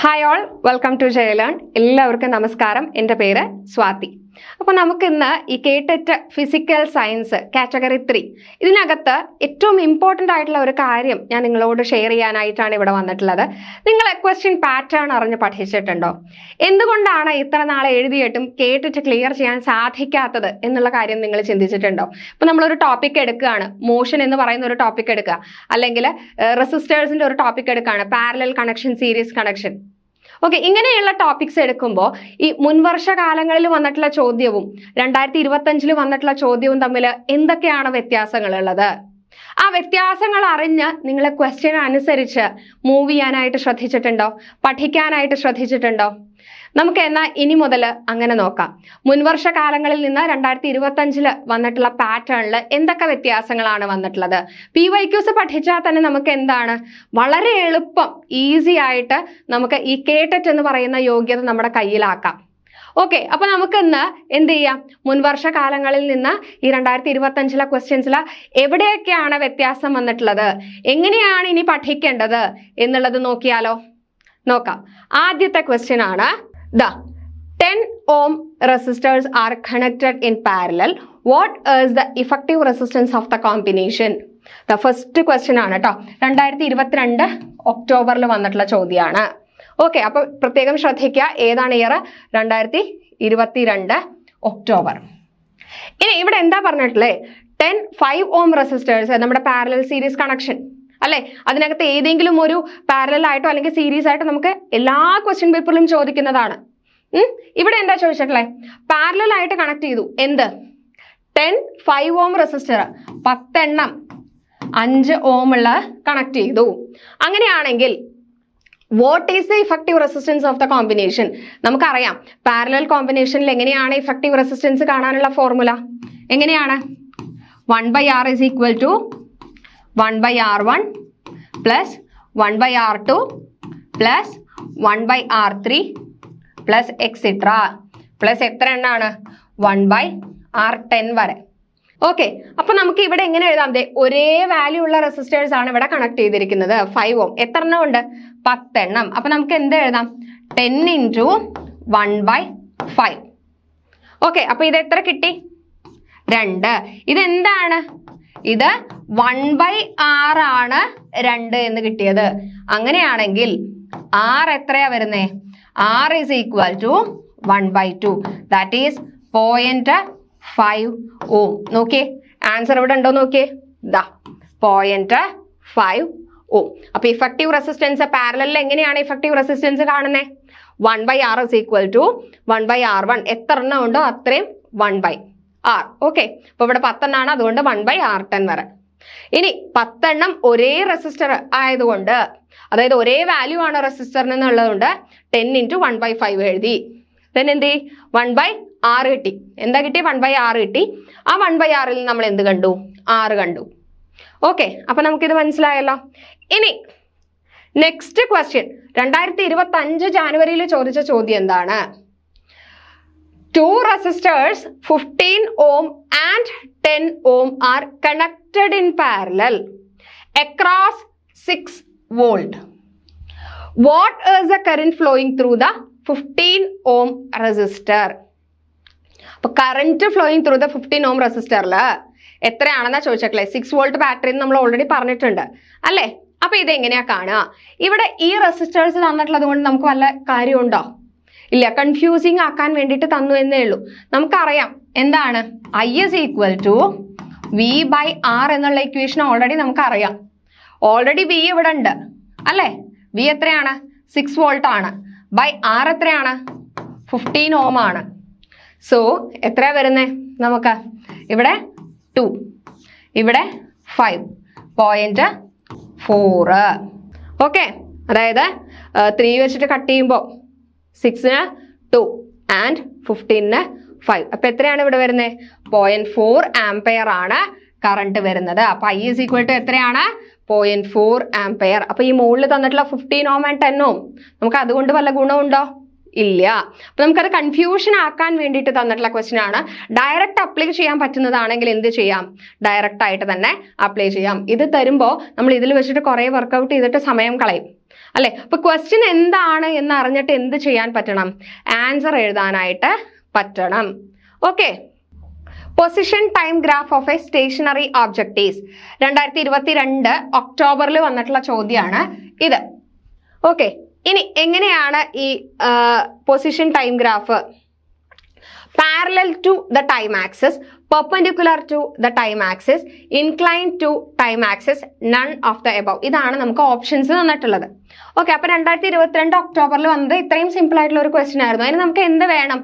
Hi all welcome to ജയലേൺ എല്ലാവർക്കും നമസ്കാരം. എന്റെ പേര് സ്വാതി. അപ്പോൾ നമുക്കിന്ന് ഈ KTET physical science category three ഇതിനകത്ത് ഏറ്റവും ഇമ്പോർട്ടന്റ് ആയിട്ടുള്ള ഒരു കാര്യം ഞാൻ നിങ്ങളോട് ഷെയർ ചെയ്യാനായിട്ടാണ് ഇവിടെ വന്നിട്ടുള്ളത്. നിങ്ങൾ ക്വസ്റ്റ്യൻ പാറ്റേൺ അറിഞ്ഞ് പഠിച്ചിട്ടുണ്ടോ? എന്തുകൊണ്ടാണ് ഇത്ര നാളെ എഴുതിയിട്ടും കേട്ടിട്ട് ക്ലിയർ ചെയ്യാൻ സാധിക്കാത്തത് എന്നുള്ള കാര്യം നിങ്ങൾ ചിന്തിച്ചിട്ടുണ്ടോ? ഇപ്പം നമ്മളൊരു ടോപ്പിക് എടുക്കുകയാണ്. മോഷൻ എന്ന് പറയുന്ന ഒരു ടോപ്പിക് എടുക്കുക. അല്ലെങ്കിൽ റെസിസ്റ്റേഴ്സിന്റെ ഒരു ടോപ്പിക് എടുക്കുകയാണ്. Parallel connection series connection okay ഇങ്ങനെയുള്ള ടോപ്പിക്സ് എടുക്കുമ്പോൾ ഈ മുൻവർഷ കാലങ്ങളിൽ വന്നിട്ടുള്ള ചോദ്യവും രണ്ടായിരത്തി ഇരുപത്തഞ്ചിൽ വന്നിട്ടുള്ള ചോദ്യവും തമ്മിൽ എന്തൊക്കെയാണ് വ്യത്യാസങ്ങൾ ഉള്ളത് ആ വ്യത്യാസങ്ങൾ അറിഞ്ഞ് നിങ്ങളെ ക്വസ്റ്റ്യൻ അനുസരിച്ച് മൂവ് ചെയ്യാനായിട്ട് ശ്രദ്ധിച്ചിട്ടുണ്ടോ? പഠിക്കാനായിട്ട് ശ്രദ്ധിച്ചിട്ടുണ്ടോ? നമുക്ക് എന്നാൽ ഇനി മുതൽ അങ്ങനെ നോക്കാം. മുൻവർഷ കാലങ്ങളിൽ നിന്ന് രണ്ടായിരത്തി ഇരുപത്തഞ്ചിൽ വന്നിട്ടുള്ള പാറ്റേണിൽ എന്തൊക്കെ വ്യത്യാസങ്ങളാണ് വന്നിട്ടുള്ളത്? പി വൈ ക്യൂസ് പഠിച്ചാൽ തന്നെ നമുക്ക് എന്താണ്? വളരെ എളുപ്പം ഈസി ആയിട്ട് നമുക്ക് ഈ കേട്ടറ്റ് എന്ന് പറയുന്ന യോഗ്യത നമ്മുടെ കയ്യിലാക്കാം. ഓക്കെ അപ്പൊ നമുക്ക് ഇന്ന് എന്ത് ചെയ്യാം? മുൻവർഷ കാലങ്ങളിൽ നിന്ന് ഈ രണ്ടായിരത്തി ഇരുപത്തി അഞ്ചിലെ ക്വസ്റ്റ്യൻസിൽ എവിടെയൊക്കെയാണ് വ്യത്യാസം വന്നിട്ടുള്ളത്? എങ്ങനെയാണ് ഇനി പഠിക്കേണ്ടത് എന്നുള്ളത് നോക്കിയാലോ? നോക്കാം. ആദ്യത്തെ ക്വസ്റ്റ്യൻ ആണ് the ten ohm resistors are connected in parallel what is the effective resistance of the combination the first question ആണ് കേട്ടോ രണ്ടായിരത്തി ഇരുപത്തിരണ്ട് ഒക്ടോബറിൽ വന്നിട്ടുള്ള ചോദ്യമാണ് ഓക്കെ അപ്പൊ പ്രത്യേകം ശ്രദ്ധിക്കുക. ഏതാണ് ഇയർ രണ്ടായിരത്തി ഇരുപത്തിരണ്ട് ഒക്ടോബർ. ഇനി ഇവിടെ എന്താ പറഞ്ഞിട്ടുള്ളത് ടെൻ ഫൈവ് ഓം റെസിസ്റ്റേഴ്സ് നമ്മുടെ പാരലൽ സീരീസ് കണക്ഷൻ അല്ലെ? അതിനകത്ത് ഏതെങ്കിലും ഒരു പാരലൽ ആയിട്ടോ അല്ലെങ്കിൽ സീരീസ് ആയിട്ടോ നമുക്ക് എല്ലാ ക്വസ്റ്റ്യൻ പേപ്പറിലും ചോദിക്കുന്നതാണ്? ഇവിടെ എന്താ ചോദിച്ചിട്ടുള്ളത് പാരലൽ ആയിട്ട് കണക്ട് ചെയ്തു. എന്ത്? ടെൻ ഫൈവ് ഓം റെസിസ്റ്റർ പത്തെണ്ണം അഞ്ച് ഉള്ള കണക്ട് ചെയ്തു. അങ്ങനെയാണെങ്കിൽ what is the effective resistance of the combination നമുക്കറിയാം പാരലൽ കോമ്പിനേഷനിൽ എങ്ങനെയാണ് ഇഫക്റ്റീവ് റെസിസ്റ്റൻസ് കാണാനുള്ള ഫോർമുല എങ്ങനെയാണ്? One by R is equal to one by R one plus one by R two plus one by R three plus extra plus എത്ര എണ്ണാണ്? One by R ten വരെ. Okay അപ്പൊ നമുക്ക് ഇവിടെ എങ്ങനെ എഴുതാം? ഒരേ വാല്യൂ ഉള്ള റെസിസ്റ്റേഴ്സ് ആണ് ഇവിടെ കണക്ട് ചെയ്തിരിക്കുന്നത്. Five ohm. എത്ര എണ്ണം ഉണ്ട്? പത്തെണ്ണം അപ്പൊ നമുക്ക് എന്ത് എഴുതാം? Ten into one by five okay അപ്പൊ ഇത് എത്ര കിട്ടി? രണ്ട്. ഇതെന്താണ്? ഇത് വൺ ബൈ ആർ ആണ് രണ്ട് എന്ന് കിട്ടിയത്. അങ്ങനെയാണെങ്കിൽ ആർ എത്രയാ വരുന്നേ? R is equal to one by two that is point five ohm. നോക്കിയേ ആൻസർ ഇവിടെ ഉണ്ടോ നോക്കിയേ? ദാ പോയിന്റ് ഫൈവ് ഓം. അപ്പൊ ഇഫക്റ്റീവ് റെസിസ്റ്റൻസ് പാരലല്ല എങ്ങനെയാണ് ഇഫക്റ്റീവ് റെസിസ്റ്റൻസ് കാണുന്നത് one by R is equal to one by R one എത്ര എണ്ണം ഉണ്ടോ? അത്രയും വൺ ബൈ ആർ. ഓക്കെ. അപ്പൊ ഇവിടെ പത്തെണ്ണാണ്. അതുകൊണ്ട് വൺ ബൈ ആർ ടെൻ വരെ. ഇനി പത്തെണ്ണം ഒരേ റെസിസ്റ്റർ ആയതുകൊണ്ട് അതായത് ഒരേ വാല്യൂ ആണ് റെസിസ്റ്ററിന് എന്നുള്ളതുകൊണ്ട് ten into one by five എഴുതി. ദെൻ എന്ത് വൺ ബൈ ആറ് കിട്ടി. എന്താ കിട്ടി? വൺ ബൈ ആറ് കിട്ടി. ആ വൺ ബൈ ആറിൽ നമ്മൾ എന്ത് കണ്ടു? ആറ് കണ്ടു. ഓക്കെ. അപ്പൊ നമുക്കിത് മനസ്സിലായല്ലോ. ഇനി നെക്സ്റ്റ് ക്വസ്റ്റ്യൻ രണ്ടായിരത്തി ഇരുപത്തി അഞ്ച് ജാനുവരിയിൽ ചോദിച്ച ചോദ്യം എന്താണ്? Two resistors fifteen ohm and ten ohm are connected in parallel across 6 volt. What is the current flowing through the 15 ohm resistor? അപ്പൊ current flowing through the fifteen ohm റെസിസ്റ്ററിൽ എത്രയാണെന്നാ ചോദിച്ചേക്കളെ സിക്സ് വോൾട്ട് ബാറ്ററി നമ്മൾ already പറഞ്ഞിട്ടുണ്ട്. അല്ലേ? അപ്പൊ ഇത് എങ്ങനെയാ കാണുക? ഇവിടെ ഈ റെസിസ്റ്റേഴ്സ് തന്നിട്ടുള്ളത് കൊണ്ട് നമുക്ക് വല്ല കാര്യമുണ്ടോ? ഇല്ല കൺഫ്യൂസിങ് ആക്കാൻ വേണ്ടിയിട്ട് തന്നു എന്നേ ഉള്ളൂ. നമുക്കറിയാം എന്താണ്? I is equal to V by R എന്നുള്ള ഇക്വേഷൻ ഓൾറെഡി നമുക്കറിയാം. ഓൾറെഡി വി ഇവിടെ ഉണ്ട്. അല്ലേ? വി എത്രയാണ്? സിക്സ് വോൾട്ട് ആണ്. ബൈ ആർ എത്രയാണ്? ഫിഫ്റ്റീൻ ഓം ആണ്. സോ എത്രയാ വരുന്നേ നമുക്ക്? ഇവിടെ ടു ഇവിടെ ഫൈവ് പോയിന്റ് ഫോറ് ഓക്കെ അതായത് ത്രീ വെച്ചിട്ട് കട്ട് ചെയ്യുമ്പോൾ സിക്സിന് ടു ആൻഡ് ഫിഫ്റ്റീനിന് ഫൈവ് അപ്പൊ എത്രയാണ് ഇവിടെ വരുന്നത് പോയിന്റ് ഫോർ ആംപയർ ആണ് കറണ്ട് വരുന്നത്. അപ്പൊ ഐ ഇസ് ഈക്വൽ ടു എത്രയാണ്? പോയിന്റ് ഫോർ ആംപയർ അപ്പൊ ഈ മുകളിൽ തന്നിട്ടുള്ള fifteen ohm and ten ohm നമുക്ക് അതുകൊണ്ട് വല്ല ഗുണമുണ്ടോ? ഇല്ല. അപ്പൊ നമുക്കത് കൺഫ്യൂഷൻ ആക്കാൻ വേണ്ടിയിട്ട് തന്നിട്ടുള്ള ക്വസ്റ്റ്യൻ ആണ്. ഡയറക്റ്റ് അപ്ലൈ ചെയ്യാൻ പറ്റുന്നതാണെങ്കിൽ എന്ത് ചെയ്യാം? ഡയറക്റ്റ് ആയിട്ട് തന്നെ അപ്ലൈ ചെയ്യാം. ഇത് തരുമ്പോൾ നമ്മൾ ഇതിൽ വെച്ചിട്ട് കുറേ വർക്കൗട്ട് ചെയ്തിട്ട് സമയം കളയും. അല്ലെ? അപ്പൊ ക്വസ്റ്റ്യൻ എന്താണ് എന്ന് അറിഞ്ഞിട്ട് എന്ത് ചെയ്യാൻ പറ്റണം? ആൻസർ എഴുതാനായിട്ട് പറ്റണം. Okay position time graph of a stationary objectives രണ്ടായിരത്തി ഇരുപത്തി രണ്ട് ഒക്ടോബറിൽ വന്നിട്ടുള്ള ചോദ്യമാണ് ഇത്. ഓക്കെ ഇനി എങ്ങനെയാണ് ഈ position time graph parallel to the time axis perpendicular to the time axis incline to time axis none of the above ഇതാണ് നമുക്ക് ഓപ്ഷൻസ് തന്നിട്ടുള്ളത്. ഓക്കെ അപ്പൊ രണ്ടായിരത്തി ഇരുപത്തിരണ്ട് ഒക്ടോബറിൽ വന്നത് ഇത്രയും സിമ്പിൾ ആയിട്ടുള്ള ഒരു ക്വസ്റ്റ്യൻ ആയിരുന്നു. അതിന് നമുക്ക് എന്ത് വേണം?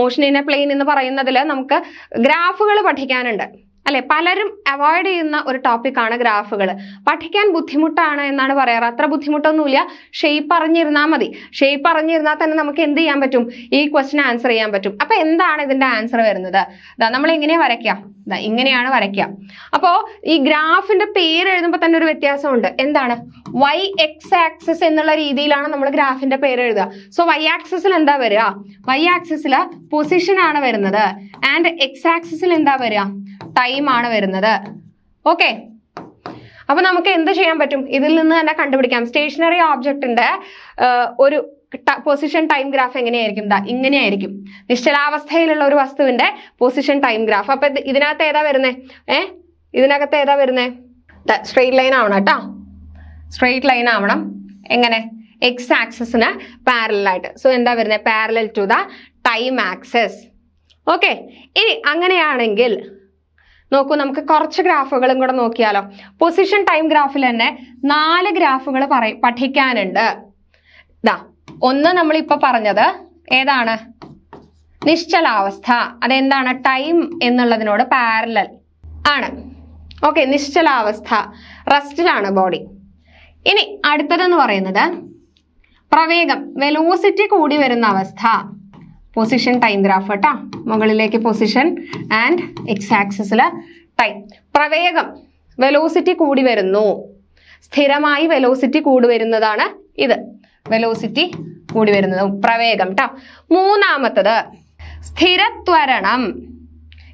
മോഷൻ ഇൻ എ പ്ലെയിൻ എന്ന് പറയുന്നതിൽ നമുക്ക് ഗ്രാഫുകൾ പഠിക്കാനുണ്ട്. അല്ലെ? പലരും അവോയ്ഡ് ചെയ്യുന്ന ഒരു ടോപ്പിക്കാണ് ഗ്രാഫുകൾ പഠിക്കാൻ ബുദ്ധിമുട്ടാണ് എന്നാണ് പറയാറ്. അത്ര ബുദ്ധിമുട്ടൊന്നുമില്ല. ഷെയ്പ്പ് അറിഞ്ഞിരുന്നാൽ മതി. ഷെയ്പ്പ് അറിഞ്ഞിരുന്നാൽ തന്നെ നമുക്ക് എന്ത് ചെയ്യാൻ പറ്റും? ഈ ക്വസ്റ്റിന് ആൻസർ ചെയ്യാൻ പറ്റും. അപ്പൊ എന്താണ് ഇതിന്റെ ആൻസർ വരുന്നത്? നമ്മൾ എങ്ങനെയാ വരയ്ക്കാം. ഇങ്ങനെയാണ് വരയ്ക്കുക. അപ്പോ ഈ ഗ്രാഫിന്റെ പേര് എഴുതുമ്പോൾ തന്നെ ഒരു വ്യത്യാസമുണ്ട്. എന്താണ്? വൈ എക്സ് ആക്സിസ് എന്നുള്ള രീതിയിലാണ് നമ്മൾ ഗ്രാഫിന്റെ പേര് എഴുതുക. സോ വൈ ആക്സിസിൽ എന്താ വരിക? വൈ ആക്സിസിൽ പൊസിഷൻ ആണ് വരുന്നത്. ആൻഡ് എക്സ് ആക്സിസിൽ എന്താ വരിക? ടൈം ആണ് വരുന്നത്. ഓക്കെ അപ്പൊ നമുക്ക് എന്ത് ചെയ്യാൻ പറ്റും? ഇതിൽ നിന്ന് തന്നെ കണ്ടുപിടിക്കാം. സ്റ്റേഷനറി ഓബ്ജക്റ്റിന്റെ ഒരു പൊസിഷൻ ടൈം ഗ്രാഫ് എങ്ങനെയായിരിക്കും? ദാ ഇങ്ങനെയായിരിക്കും. നിശ്ചലാവസ്ഥയിലുള്ള ഒരു വസ്തുവിന്റെ പൊസിഷൻ ടൈം ഗ്രാഫ് അപ്പൊ ഇത് ഇതിനകത്ത് ഏതാ വരുന്നേ? ഏ ഇതിനകത്ത് ഏതാ വരുന്നേ? സ്ട്രെയിറ്റ് ലൈൻ ആവണം കേട്ടോ. സ്ട്രെയിറ്റ് ലൈൻ ആവണം. എങ്ങനെ? എക്സ് ആക്സിസിന് പാരലായിട്ട് സോ എന്താ വരുന്നത് parallel to the time axis okay ഇനി അങ്ങനെയാണെങ്കിൽ നോക്കൂ നമുക്ക് കുറച്ച് ഗ്രാഫുകളും കൂടെ നോക്കിയാലോ. പൊസിഷൻ ടൈം ഗ്രാഫിൽ തന്നെ നാല് ഗ്രാഫുകൾ പറയും പഠിക്കാനുണ്ട്. ഇതാ ഒന്ന് നമ്മളിപ്പോൾ പറഞ്ഞത് ഏതാണ്? നിശ്ചലാവസ്ഥ. അതെന്താണ്? ടൈം എന്നുള്ളതിനോട് പാരലൽ ആണ്. ഓക്കെ നിശ്ചലാവസ്ഥ. റെസ്റ്റിലാണ് ബോഡി ഇനി അടുത്തതെന്ന് പറയുന്നത് പ്രവേഗം വെലോസിറ്റി കൂടി വരുന്ന അവസ്ഥ. പൊസിഷൻ ടൈം ഗ്രാഫ് കേട്ടോ മുകളിലേക്ക് പൊസിഷൻ ആൻഡ് എക്സ് ആക്സിസിൽ ടൈം പ്രവേഗം വെലോസിറ്റി കൂടി വരുന്നു. സ്ഥിരമായി വെലോസിറ്റി കൂടി വരുന്നതാണ് ഇത്. വെലോസിറ്റി കൂടി വരുന്നത്. പ്രവേഗം കേട്ടോ മൂന്നാമത്തത് സ്ഥിരത്വരണം.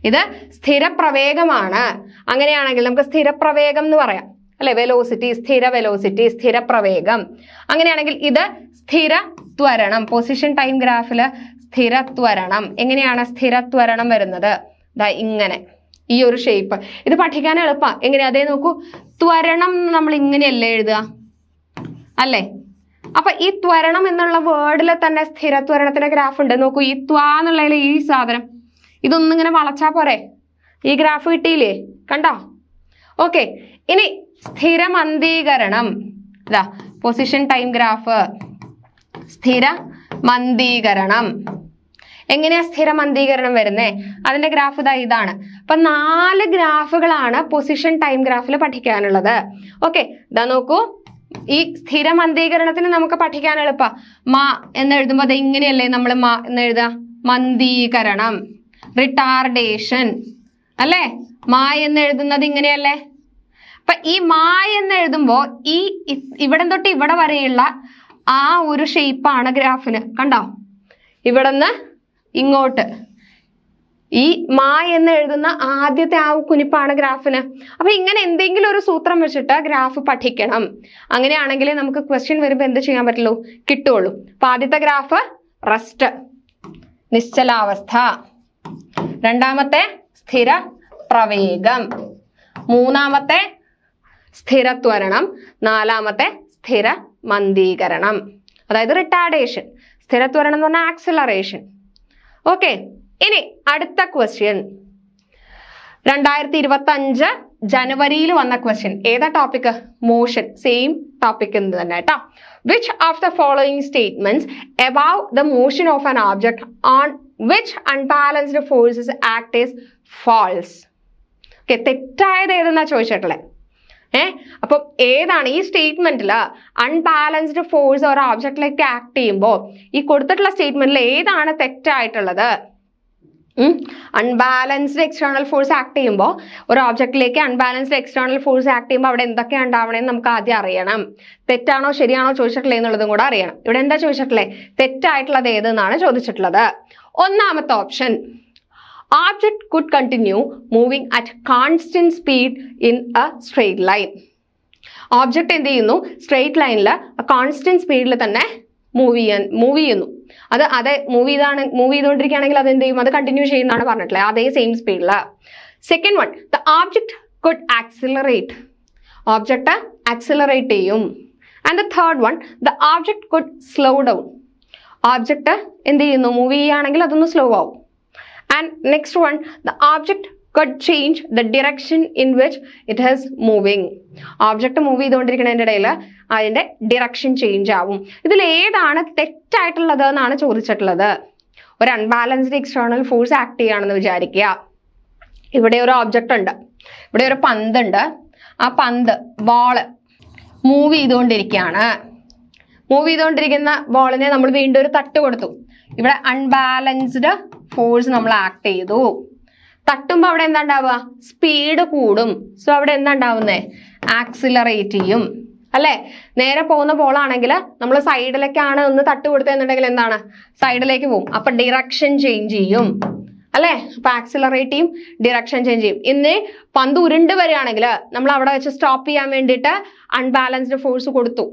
ഇത് സ്ഥിരപ്രവേഗമാണ്. അങ്ങനെയാണെങ്കിൽ നമുക്ക് സ്ഥിരപ്രവേഗം എന്ന് പറയാം. അല്ലെ? വെലോസിറ്റി സ്ഥിര വെലോസിറ്റി സ്ഥിര പ്രവേഗം. അങ്ങനെയാണെങ്കിൽ ഇത് സ്ഥിര ത്വരണം. പൊസിഷൻ ടൈം ഗ്രാഫിൽ സ്ഥിരത്വരണം എങ്ങനെയാണ് സ്ഥിര ത്വരണം വരുന്നത്? ദാ ഇങ്ങനെ. ഈ ഒരു ഷേപ്പ് ഇത് പഠിക്കാൻ എളുപ്പമാണ് എങ്ങനെ അതേ നോക്കൂ. ത്വരണം നമ്മൾ ഇങ്ങനെയല്ലേ എഴുതുക? അല്ലേ? അപ്പൊ ഈ ത്വരണം എന്നുള്ള വേർഡിൽ തന്നെ സ്ഥിര ത്വരണത്തിന്റെ ഗ്രാഫ് ഉണ്ട്. നോക്കൂ ഈ ത്വാ എന്നുള്ളതിൽ ഈ സാധനം. ഇതൊന്നും ഇങ്ങനെ വളച്ചാ പോരെ? ഈ ഗ്രാഫ് കിട്ടിയില്ലേ? കണ്ടോ? ഓക്കെ ഇനി സ്ഥിരമന്തീകരണം. ഇതാ പൊസിഷൻ ടൈം ഗ്രാഫ് സ്ഥിര മന്ദീകരണം എങ്ങനെയാ സ്ഥിരമന്തീകരണം വരുന്നേ? അതിന്റെ ഗ്രാഫ് ഇതാ ഇതാണ്. അപ്പൊ നാല് ഗ്രാഫുകളാണ് പൊസിഷൻ ടൈം ഗ്രാഫിൽ പഠിക്കാനുള്ളത്. ഓക്കെ ഇതാ നോക്കൂ. ഈ സ്ഥിര മന്ദീകരണത്തിന് നമുക്ക് പഠിക്കാൻ എളുപ്പ. മാ എന്ന് എഴുതുമ്പോൾ അത് ഇങ്ങനെയല്ലേ നമ്മൾ മാ എന്ന് എഴുതുക മന്ദീകരണം റിട്ടാർഡേഷൻ അല്ലേ? മാ എന്ന് എഴുതുന്നത് ഇങ്ങനെയല്ലേ? അപ്പൊ ഈ മാ എന്ന് എഴുതുമ്പോ ഈ ഇവിടം തൊട്ട് ഇവിടെ വരെയുള്ള ആ ഒരു ഷേപ്പാണ് ഗ്രാഫിന്. കണ്ടോ? ഇവിടുന്ന് ഇങ്ങോട്ട്. ഈ മാ എന്ന് എഴുതുന്ന ആദ്യത്തെ ആ കുനിപ്പാണ് ഗ്രാഫിന്. അപ്പൊ ഇങ്ങനെ എന്തെങ്കിലും ഒരു സൂത്രം വെച്ചിട്ട് ഗ്രാഫ് പഠിക്കണം. അങ്ങനെയാണെങ്കിൽ നമുക്ക് ക്വസ്റ്റ്യൻ വരുമ്പോൾ എന്ത് ചെയ്യാൻ പറ്റുള്ളൂ? കിട്ടുള്ളൂ. അപ്പൊ ആദ്യത്തെ ഗ്രാഫ് റെസ്റ്റ് നിശ്ചലാവസ്ഥ. രണ്ടാമത്തെ സ്ഥിര പ്രവേഗം. മൂന്നാമത്തെ സ്ഥിരത്വരണം. നാലാമത്തെ സ്ഥിര മന്ദീകരണം അതായത് റിട്ടാർഡേഷൻ സ്ഥിരത്വരണം എന്ന് പറഞ്ഞാൽ ആക്സിലറേഷൻ ഓക്കെ ഇനി അടുത്ത ക്വസ്റ്റ്യൻ രണ്ടായിരത്തി ഇരുപത്തി അഞ്ച് ജനുവരിയിൽ വന്ന ക്വസ്റ്റ്യൻ ഏതാ ടോപ്പിക് മോഷൻ സെയിം ടോപ്പിക് എന്ന് തന്നെ കേട്ടോ. Which of the following statements above the motion of an object on which unbalanced forces act is false okay തെറ്റായത് ഏതെന്നാ ചോദിച്ചിട്ടുള്ളത് ഏ? അപ്പം ഏതാണ് ഈ സ്റ്റേറ്റ്മെന്റിൽ അൺബാലൻസ്ഡ് ഫോഴ്സ് ഒരു ഓബ്ജക്റ്റിലേക്ക് ആക്ട് ചെയ്യുമ്പോൾ ഈ കൊടുത്തിട്ടുള്ള സ്റ്റേറ്റ്മെന്റിൽ ഏതാണ് തെറ്റായിട്ടുള്ളത്? അൺബാലൻസ്ഡ് എക്സ്റ്റേണൽ ഫോഴ്സ് ആക്ട് ചെയ്യുമ്പോൾ ഒരു ഓബ്ജക്റ്റിലേക്ക് അൺബാലൻസ്ഡ് എക്സ്റ്റേണൽ ഫോഴ്സ് ആക്ട് ചെയ്യുമ്പോൾ അവിടെ എന്തൊക്കെയാണ് ഉണ്ടാവണേന്ന് നമുക്ക് ആദ്യം അറിയണം. തെറ്റാണോ ശരിയാണോ ചോദിച്ചിട്ടുള്ളത് എന്നുള്ളതും കൂടെ അറിയണം. ഇവിടെ എന്താ ചോദിച്ചിട്ടുള്ളത്? തെറ്റായിട്ടുള്ളത് ഏതെന്നാണ് ചോദിച്ചിട്ടുള്ളത്. ഒന്നാമത്തെ option object could continue moving at constant speed in a straight line. Object എന്ത് ചെയ്യുന്നു? സ്ട്രെയിറ്റ് ലൈനിൽ കോൺസ്റ്റന്റ് സ്പീഡിൽ തന്നെ മൂവ് ചെയ്യാൻ മൂവ് ചെയ്യുന്നു. അത് അത് മൂവ് ചെയ്താണ് മൂവ് ചെയ്തുകൊണ്ടിരിക്കുകയാണെങ്കിൽ അത് എന്ത് ചെയ്യും? അത് കണ്ടിന്യൂ ചെയ്യുന്നതാണ് പറഞ്ഞിട്ടുള്ളത്. അതേ സെയിം സ്പീഡിൽ second one the object could accelerate object accelerate ചെയ്യും. And the third one the object could slow down object എന്ത് ചെയ്യുന്നു? മൂവ് ചെയ്യുകയാണെങ്കിൽ അതൊന്ന് സ്ലോ ആവും. And next one, the object could change the direction in which it is moving. Object move ചെയ്തുകൊണ്ടിരിക്കുന്നതിന്റെ ഇടയിൽ അതിന്റെ direction change ആവും. ഇതിൽ ഏതാണ് തെറ്റായിട്ടുള്ളത് എന്നാണ് ചോദിച്ചിട്ടുള്ളത്. ഒരു അൺബാലൻസ്ഡ് എക്സ്റ്റേണൽ ഫോഴ്സ് ആക്ട് ചെയ്യുകയാണെന്ന് വിചാരിക്കുക. ഇവിടെ ഒരു ഓബ്ജക്റ്റ് ഉണ്ട്. ഇവിടെ ഒരു പന്തുണ്ട് ആ പന്ത് ബോൾ മൂവ് ചെയ്തുകൊണ്ടിരിക്കുകയാണ്. മൂവ് ചെയ്തുകൊണ്ടിരിക്കുന്ന ബോളിനെ നമ്മൾ വീണ്ടും ഒരു തട്ട് കൊടുത്തു. ഇവിടെ അൺബാലൻസ്ഡ് ഫോഴ്സ് നമ്മൾ ആക്ട് ചെയ്തു. തട്ടുമ്പോൾ അവിടെ എന്താ ഉണ്ടാവുക? സ്പീഡ് കൂടും. സോ അവിടെ എന്താ ഉണ്ടാവുന്നേ? ആക്സിലറേറ്റ് ചെയ്യും. അല്ലേ? നേരെ പോകുന്ന ബോളാണെങ്കിൽ നമ്മൾ സൈഡിലേക്കാണ് ഒന്ന് തട്ട് കൊടുത്തെന്നുണ്ടെങ്കിൽ എന്താണ്? സൈഡിലേക്ക് പോകും. അപ്പൊ ഡിറക്ഷൻ ചേഞ്ച് ചെയ്യും. അല്ലേ? അപ്പൊ ആക്സിലറേറ്റ് ചെയ്യും ഡിറക്ഷൻ ചേഞ്ച് ചെയ്യും. ഇന്ന് പന്ത് ഉരുണ്ട് വരികയാണെങ്കിൽ നമ്മൾ അവിടെ വെച്ച് സ്റ്റോപ്പ് ചെയ്യാൻ വേണ്ടിയിട്ട് അൺബാലൻസ്ഡ് ഫോഴ്സ് കൊടുത്തു.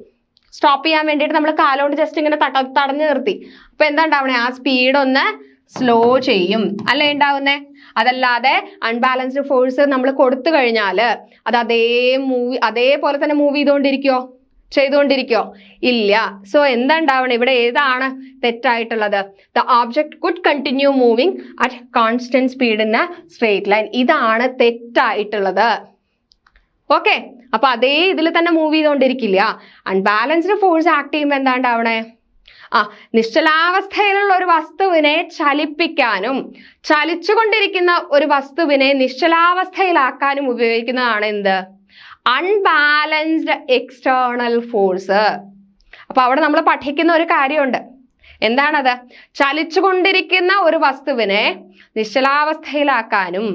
സ്റ്റോപ്പ് ചെയ്യാൻ വേണ്ടിയിട്ട് നമ്മൾ കാലോണ്ട് ജസ്റ്റ് ഇങ്ങനെ തട തടഞ്ഞു നിർത്തി. അപ്പൊ എന്താ ഉണ്ടാവണേ? ആ സ്പീഡ് ഒന്ന് സ്ലോ ചെയ്യും. അല്ലേ ഉണ്ടാവുന്നേ? അതല്ലാതെ അൺബാലൻസ്ഡ് ഫോഴ്സ് നമ്മൾ കൊടുത്തു കഴിഞ്ഞാൽ അത് അതേ മൂവി അതേപോലെ തന്നെ മൂവ് ചെയ്തുകൊണ്ടിരിക്കോ ചെയ്തുകൊണ്ടിരിക്കോ ഇല്ല. സോ എന്താ ഉണ്ടാവണം ഇവിടെ ഏതാണ് തെറ്റായിട്ടുള്ളത്? The object could continue moving at constant speed in a line ഇതാണ് തെറ്റായിട്ടുള്ളത്. ഓക്കെ അപ്പൊ അതേ ഇതിൽ തന്നെ മൂവ് ചെയ്തുകൊണ്ടിരിക്കില്ല. അൺബാലൻസ്ഡ് ഫോഴ്സ് ആക്ട് ചെയ്യുമ്പോൾ എന്താ ഉണ്ടാവണേ ആ നിശ്ചലാവസ്ഥയിലുള്ള ഒരു വസ്തുവിനെ ചലിപ്പിക്കാനും ചലിച്ചുകൊണ്ടിരിക്കുന്ന ഒരു വസ്തുവിനെ നിശ്ചലാവസ്ഥയിലാക്കാനും ഉപയോഗിക്കുന്നതാണ് എന്ത്? അൺബാലൻസ്ഡ് എക്സ്റ്റേണൽ ഫോഴ്സ് അപ്പൊ അവിടെ നമ്മൾ പഠിക്കുന്ന ഒരു കാര്യമുണ്ട്. എന്താണത്? ചലിച്ചുകൊണ്ടിരിക്കുന്ന ഒരു വസ്തുവിനെ നിശ്ചലാവസ്ഥയിലാക്കാനും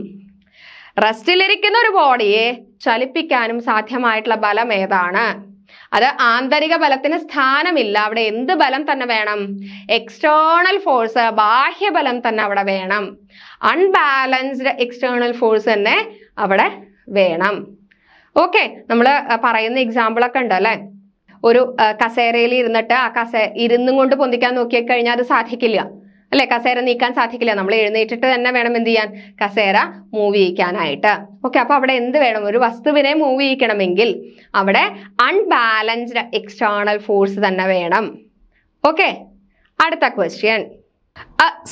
റെസ്റ്റിലിരിക്കുന്ന ഒരു ബോഡിയെ ചലിപ്പിക്കാനും സാധ്യമായിട്ടുള്ള ബലം ഏതാണ്? അത് ആന്തരിക ബലത്തിന് സ്ഥാനമില്ല. അവിടെ എന്ത് ബലം തന്നെ വേണം? എക്സ്റ്റേണൽ ഫോഴ്സ് ബാഹ്യബലം തന്നെ അവിടെ വേണം. അൺബാലൻസ്ഡ് എക്സ്റ്റേണൽ ഫോഴ്സ് തന്നെ അവിടെ വേണം. ഓക്കെ നമ്മൾ പറയുന്ന എക്സാമ്പിളൊക്കെ ഉണ്ട് അല്ലേ? ഒരു കസേരയിൽ ഇരുന്നിട്ട് ആ കസേ ഇരുന്നും കൊണ്ട് പൊന്തിക്കാൻ നോക്കിക്കഴിഞ്ഞാൽ അത് സാധിക്കില്ല. അല്ലെ? കസേര നീക്കാൻ സാധിക്കില്ല. നമ്മൾ എഴുന്നേറ്റിട്ട് തന്നെ വേണം എന്ത് ചെയ്യാൻ? കസേര മൂവ് ചെയ്യിക്കാനായിട്ട്. ഓക്കെ അപ്പൊ അവിടെ എന്ത് വേണം? ഒരു വസ്തുവിനെ മൂവ് ചെയ്യിക്കണമെങ്കിൽ അവിടെ അൺബാലൻസ്ഡ് എക്സ്റ്റേണൽ ഫോഴ്സ് തന്നെ വേണം. ഓക്കെ അടുത്ത question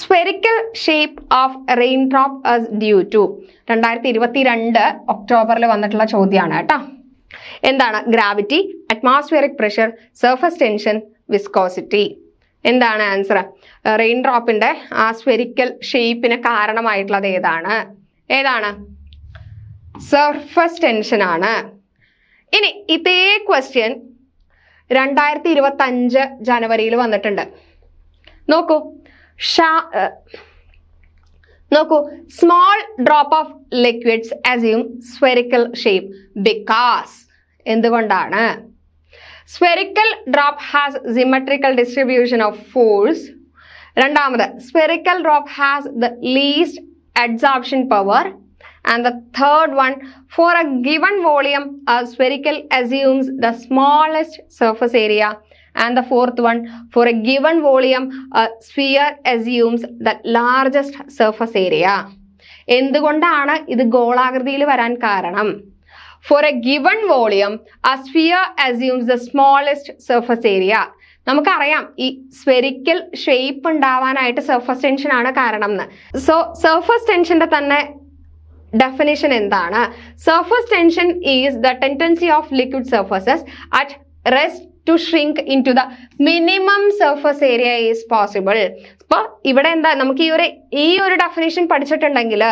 spherical shape of rain drop due to രണ്ടായിരത്തി ഇരുപത്തി രണ്ട് ഒക്ടോബറിൽ വന്നിട്ടുള്ള ചോദ്യമാണ് കേട്ടോ. എന്താണ്? Gravity atmospheric pressure surface tension viscosity എന്താണ് ആൻസർ റെയിൻ ഡ്രോപ്പിന്റെ ആ സ്ഫെരിക്കൽ ഷേപ്പിന് കാരണമായിട്ടുള്ളത് ഏതാണ്? ഏതാണ്? സർഫസ് ടെൻഷൻ ആണ്. ഇനി ഇതേ ക്വസ്റ്റ്യൻ രണ്ടായിരത്തി ഇരുപത്തി അഞ്ച് ജനുവരിയിൽ വന്നിട്ടുണ്ട്. നോക്കൂ ഷാ നോക്കൂ small drop of liquids assume spherical shape because എന്തുകൊണ്ടാണ്? Spherical drop has symmetrical distribution of force രണ്ടാമത് spherical drop has the least adsorption power and the third one for a given volume spherical assumes the smallest surface area and the fourth one for a given volume sphere assumes the largest surface area എന്തുകൊണ്ടാണ് ഇത് ഗോളാകൃതിയിൽ വരാൻ കാരണം? For a given volume a sphere assumes the smallest surface area. നമുക്കറിയാം ഈ spherical shape ഉണ്ടാവാനായിട്ട് surface tension ആണ് കാരണം എന്ന്. സോ സർഫസ് ടെൻഷന്റെ തന്നെ ഡെഫിനേഷൻ എന്താണ്? Surface tension is the tendency of liquid surfaces at rest to shrink into the minimum surface area is അപ്പോൾ ഇവിടെ എന്താ നമുക്ക് ഈ ഒരു ഈ ഒരു ഡെഫിനേഷൻ പഠിച്ചിട്ടുണ്ടെങ്കിൽ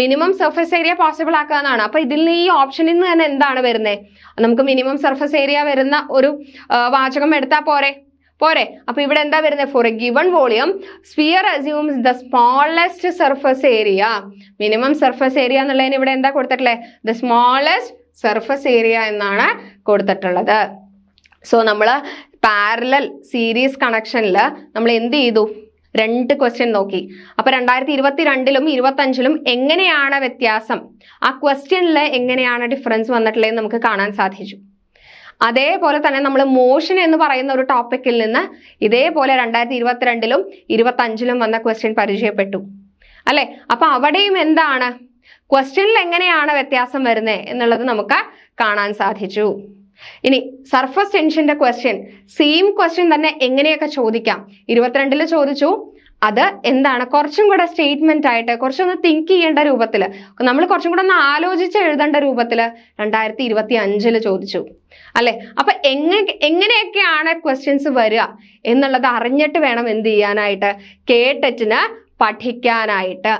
മിനിമം സർഫസ് ഏരിയ പോസിബിൾ ആക്കാന്നാണ്. അപ്പൊ ഇതിൽ ഈ ഓപ്ഷനിൽ നിന്ന് തന്നെ എന്താണ് വരുന്നത് നമുക്ക് മിനിമം സർഫസ് ഏരിയ വരുന്ന ഒരു വാചകം എടുത്താൽ പോരെ? പോരെ. അപ്പൊ ഇവിടെ എന്താ വരുന്നത് for a given volume sphere assumes the smallest surface area minimum surface area എന്നുള്ളതിന് ഇവിടെ എന്താ കൊടുത്തിട്ടുള്ളത് ദ സ്മോളസ്റ്റ് സർഫസ് ഏരിയ എന്നാണ് കൊടുത്തിട്ടുള്ളത്. സോ നമ്മൾ പാരലൽ സീരീസ് കണക്ഷനിൽ നമ്മൾ എന്ത് ചെയ്തു? രണ്ട് ക്വസ്റ്റ്യൻ നോക്കി. അപ്പൊ രണ്ടായിരത്തി ഇരുപത്തി രണ്ടിലും ഇരുപത്തി അഞ്ചിലും എങ്ങനെയാണ് വ്യത്യാസം? ആ ക്വസ്റ്റ്യനിൽ എങ്ങനെയാണ് ഡിഫറൻസ് വന്നിട്ടുള്ളതെന്ന് നമുക്ക് കാണാൻ സാധിച്ചു. അതേപോലെ തന്നെ നമ്മൾ മോഷൻ എന്ന് പറയുന്ന ഒരു ടോപ്പിക്കിൽ നിന്ന് ഇതേപോലെ രണ്ടായിരത്തി ഇരുപത്തിരണ്ടിലും ഇരുപത്തി അഞ്ചിലും വന്ന ക്വസ്റ്റ്യൻ പരിചയപ്പെട്ടു. അല്ലെ? അപ്പൊ അവിടെയും എന്താണ്? ക്വസ്റ്റ്യനിൽ എങ്ങനെയാണ് വ്യത്യാസം വരുന്നത് എന്നുള്ളത് നമുക്ക് കാണാൻ സാധിച്ചു. ഇനി സർഫസ് ടെൻഷന്റെ ക്വസ്റ്റ്യൻ സെയിം ക്വസ്റ്റ്യൻ തന്നെ എങ്ങനെയൊക്കെ ചോദിക്കാം? ഇരുപത്തിരണ്ടിൽ ചോദിച്ചു. അത് എന്താണ്? കുറച്ചും കൂടെ സ്റ്റേറ്റ്മെന്റ് ആയിട്ട് കുറച്ചൊന്ന് തിങ്ക് ചെയ്യേണ്ട രൂപത്തിൽ. നമ്മൾ കുറച്ചും കൂടെ ഒന്ന് ആലോചിച്ച് എഴുതേണ്ട രൂപത്തിൽ രണ്ടായിരത്തി ഇരുപത്തി അഞ്ചിൽ ചോദിച്ചു. അല്ലെ? അപ്പൊ എങ്ങനെ എങ്ങനെയൊക്കെയാണ് ക്വസ്റ്റ്യൻസ് വരിക എന്നുള്ളത് അറിഞ്ഞിട്ട് വേണം എന്ത് ചെയ്യാനായിട്ട്? കേട്ടറ്റിന് പഠിക്കാനായിട്ട്.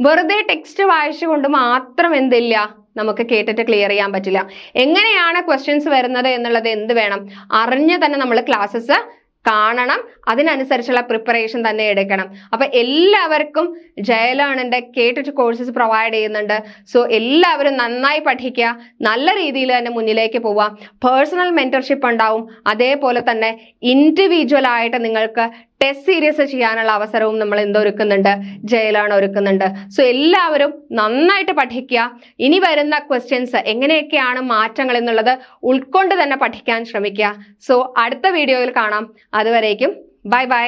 വെറുതെ ടെക്സ്റ്റ് വായിച്ചുകൊണ്ട് മാത്രം എന്തില്ല? നമുക്ക് കേട്ടിട്ട് ക്ലിയർ ചെയ്യാൻ പറ്റില്ല. എങ്ങനെയാണ് ക്വസ്റ്റ്യൻസ് വരുന്നത് എന്നുള്ളത് എന്ത് വേണം? അറിഞ്ഞ് തന്നെ നമ്മൾ ക്ലാസ്സസ് കാണണം. അതിനനുസരിച്ചുള്ള പ്രിപ്പറേഷൻ തന്നെ എടുക്കണം. അപ്പൊ എല്ലാവർക്കും ജയലേണിന്റെ കേട്ടിട്ട് കോഴ്സസ് പ്രൊവൈഡ് ചെയ്യുന്നുണ്ട്. സോ എല്ലാവരും നന്നായി പഠിക്കുക. നല്ല രീതിയിൽ തന്നെ മുന്നിലേക്ക് പോവുക. പേഴ്സണൽ മെന്റർഷിപ്പ് ഉണ്ടാവും. അതേപോലെ തന്നെ ഇൻഡിവിജ്വൽ ആയിട്ട് നിങ്ങൾക്ക് ടെസ്റ്റ് സീരീസ് ചെയ്യാനുള്ള അവസരവും നമ്മൾ എന്തൊരുക്കുന്നുണ്ട് ജയിലാണ് ഒരുക്കുന്നുണ്ട്. സോ എല്ലാവരും നന്നായിട്ട് പഠിക്കുക. ഇനി വരുന്ന ക്വസ്റ്റ്യൻസ് എങ്ങനെയൊക്കെയാണ് മാറ്റങ്ങൾ എന്നുള്ളത് ഉൾക്കൊണ്ട് തന്നെ പഠിക്കാൻ ശ്രമിക്കുക. സോ അടുത്ത വീഡിയോയിൽ കാണാം. അതുവരേക്കും. Bye bye